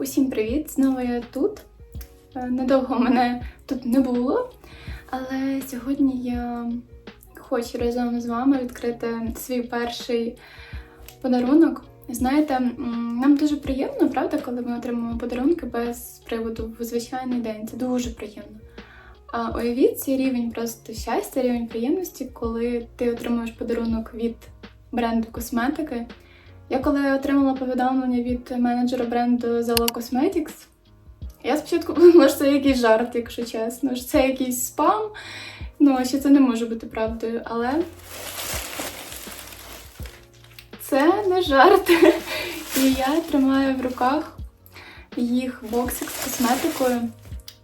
Усім привіт! Знову я тут. Е, Недовго мене тут не було, але сьогодні я хочу разом з вами відкрити свій перший подарунок. Знаєте, нам дуже приємно, правда, коли ми отримуємо подарунки без приводу в звичайний день. Це дуже приємно. А уявіть цей рівень просто щастя, рівень приємності, коли ти отримуєш подарунок від бренду косметики. Я коли отримала повідомлення від менеджера бренду Zalo Cosmetics, я спочатку подумала, що це якийсь жарт, якщо чесно, що це якийсь спам. Ну, що це не може бути правдою, але це не жарт. І я тримаю в руках їх боксик з косметикою.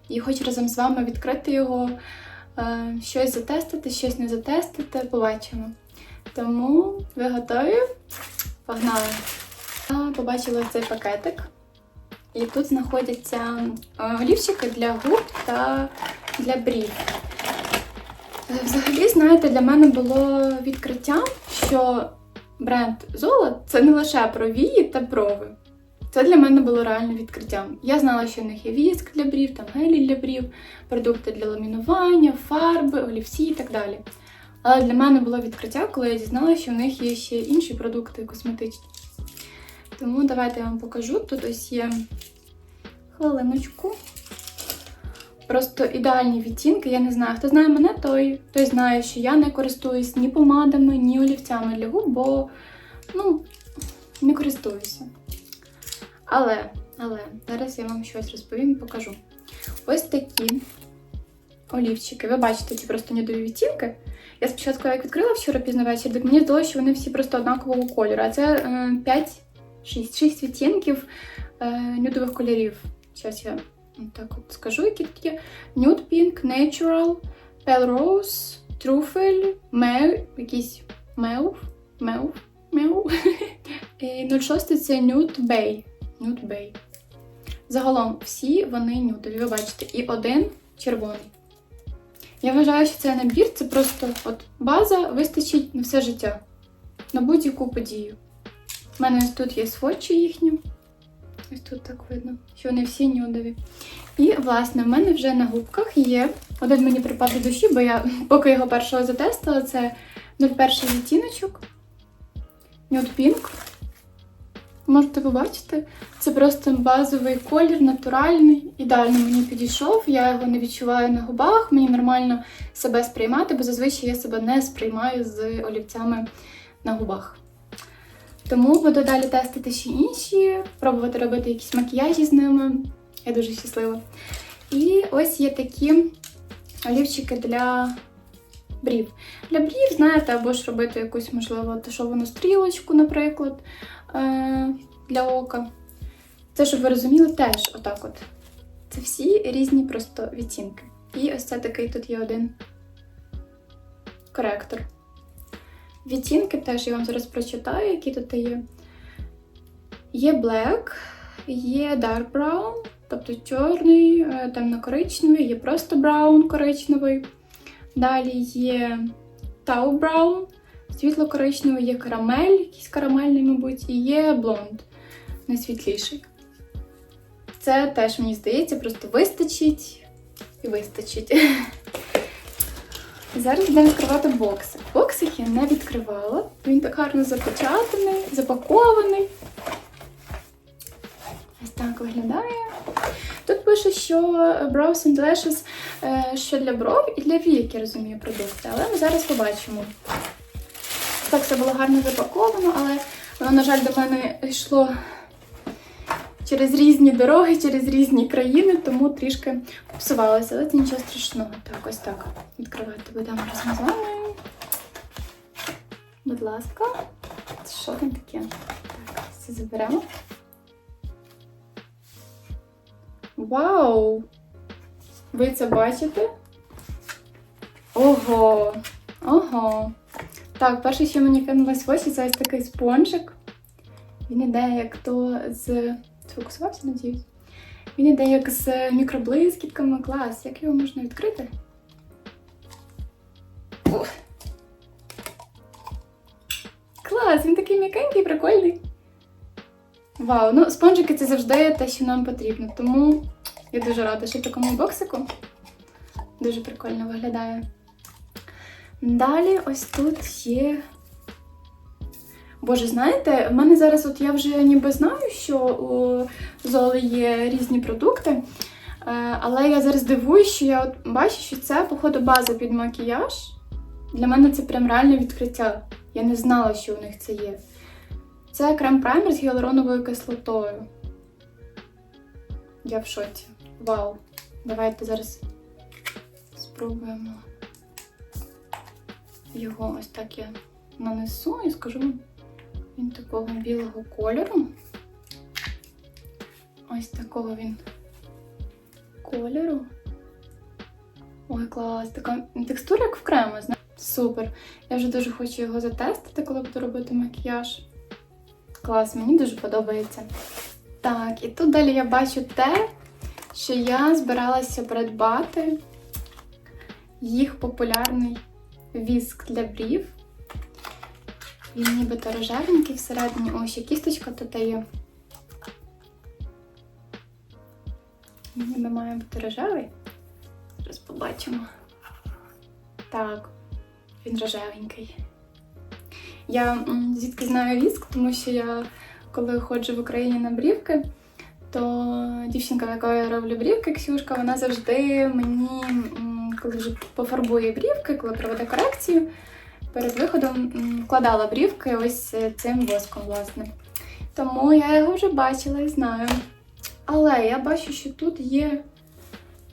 І хочу разом з вами відкрити його, е, щось затестити, щось не затестити, побачимо. Тому ви готові? Погнали! Я побачила цей пакетик. І тут знаходяться е, олівчики для губ та для брів. Взагалі, знаєте, для мене було відкриттям, що бренд Зола це не лише про вії та брови. Це для мене було реально відкриттям. Я знала, що в них є віск для брів, там гелі для брів, продукти для ламінування, фарби, олівці і так далі. Але для мене було відкриття, коли я дізналася, що в них є ще інші продукти косметичні. Тому давайте я вам покажу. Тут ось є хвилиночку. Просто ідеальні відтінки. Я не знаю, хто знає мене, той, той знає, що я не користуюсь ні помадами, ні олівцями для губ, бо ну, не користуюся. Але, але, зараз я вам щось розповім і покажу. Ось такі олівчики. Ви бачите ці просто нюдові відтінки. Я спочатку, як відкрила вчора пізно ввечері, так мені здалося, що вони всі просто однакового кольору. А це е, 5, 6, 6 відтінків е, нюдових кольорів. Зараз я так от скажу, які тут є. Nude Pink, Natural, Pale Rose, Truffle, Mew, якийсь Mew, Mew, Mew. І 06 це Nude Bay. Nude Bay. Загалом всі вони нюдові, ви бачите, і один червоний. Я вважаю, що цей набір це просто от база вистачить на все життя, на будь-яку подію. У мене ось тут є сводчі їхні. Ось тут так видно, що вони всі нюдові. І, власне, в мене вже на губках є. Один мені припав до душі, бо я поки його першого затестила, це 01 відтіночок. Nude Pink. Можете побачити, це просто базовий колір, натуральний, ідеально мені підійшов. Я його не відчуваю на губах, мені нормально себе сприймати, бо зазвичай я себе не сприймаю з олівцями на губах. Тому буду далі тестити ще інші, пробувати робити якісь макіяжі з ними. Я дуже щаслива. І ось є такі олівчики для брів. Для брів, знаєте, або ж робити якусь, можливо, тушовану стрілочку, наприклад, для ока. Це, щоб ви розуміли, теж отак от. Це всі різні просто відтінки. І ось це такий тут є один коректор. Відтінки теж я вам зараз прочитаю, які тут є. Є black, є dark brown, тобто чорний, е, темно-коричневий, є просто браун коричневий. Далі є tau brown, світло-коричневий, є карамель, якийсь карамельний, мабуть, і є блонд, найсвітліший. Це теж, мені здається, просто вистачить і вистачить. Зараз будемо відкривати боксик. Боксик я не відкривала. Він так гарно запечатаний, запакований. Ось так виглядає. Тут пише, що Brows and Lashes, е, що для бров і для вій, як я розумію, продукти. Але ми зараз побачимо. Так, все було гарно запаковано, але воно, на жаль, до мене йшло через різні дороги, через різні країни, тому трішки попсувалося, але це нічого страшного. Так, ось так. Відкривати будемо разом з вами. Будь ласка, що там таке? Так, це заберемо. Вау! Ви це бачите? Ого! Ого! Так, перше, що мені кинулось в очі, це ось такий спонжик. Він іде як то з. Сфокусувався, надіюсь. Він іде як з мікроблискітками. Клас. Як його можна відкрити? О. Клас! Він такий м'якенький, прикольний. Вау, ну спонжики це завжди те, що нам потрібно. Тому я дуже рада, що в такому боксику. Дуже прикольно виглядає. Далі ось тут є. Боже, знаєте, в мене зараз, от я вже ніби знаю, що у Золи є різні продукти. е, Але я зараз дивуюсь, що я от бачу, що це, походу, база під макіяж. Для мене це прям реальне відкриття. Я не знала, що у них це є. Це крем-праймер з гіалуроновою кислотою. Я в шоці. Вау. Давайте зараз спробуємо. Його ось так я нанесу і скажу, він такого білого кольору. Ось такого він кольору. Ой, клас! Така текстура, як в крему, знаєте. Супер. Я вже дуже хочу його затестити, коли буду робити макіяж. Клас, мені дуже подобається. Так, і тут далі я бачу те, що я збиралася придбати їх популярний віск для брів. Він нібито рожевенький всередині. Ось ще кісточка тут є. Він ніби має бути рожевий. Зараз побачимо. Так, він рожевенький. Я звідки знаю віск, тому що я коли ходжу в Україні на брівки, то дівчинка, в якої я роблю брівки, Ксюшка, вона завжди мені, коли вже пофарбує брівки, коли проведе корекцію, перед виходом вкладала брівки ось цим воском, власне. Тому я його вже бачила і знаю. Але я бачу, що тут є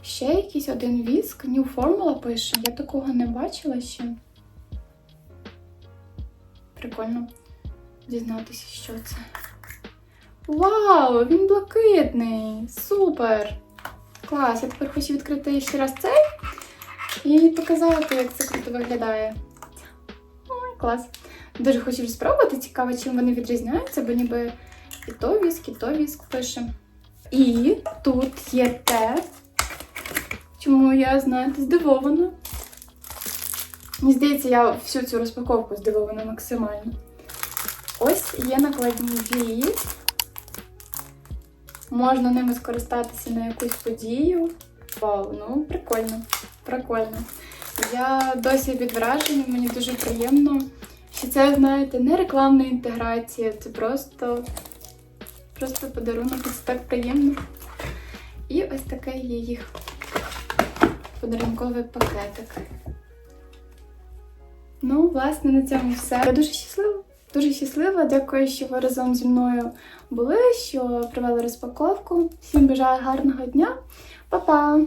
ще якийсь один віск, New Formula пише. Я такого не бачила ще. Прикольно дізнатися, що це. Вау, він блакитний! Супер! Клас! Я тепер хочу відкрити ще раз цей і показати, як це круто виглядає. Ой, клас! Дуже хочу спробувати. Цікаво, чим вони відрізняються, бо ніби і то віск, і то віск пише. І тут є те, чому я, знаєте, здивована. Мені здається, я всю цю розпаковку здивована максимально. Ось є накладні вії. Можна ними скористатися на якусь подію. Вау, ну прикольно, прикольно. Я досі під враженням, мені дуже приємно, що це, знаєте, не рекламна інтеграція, це просто, просто подарунок, це так приємно. І ось такий є їх подарунковий пакетик. Ну, власне, на цьому все. Я дуже щаслива. Дуже щаслива. Дякую, що ви разом зі мною були, що провели розпаковку. Всім бажаю гарного дня. Па-па!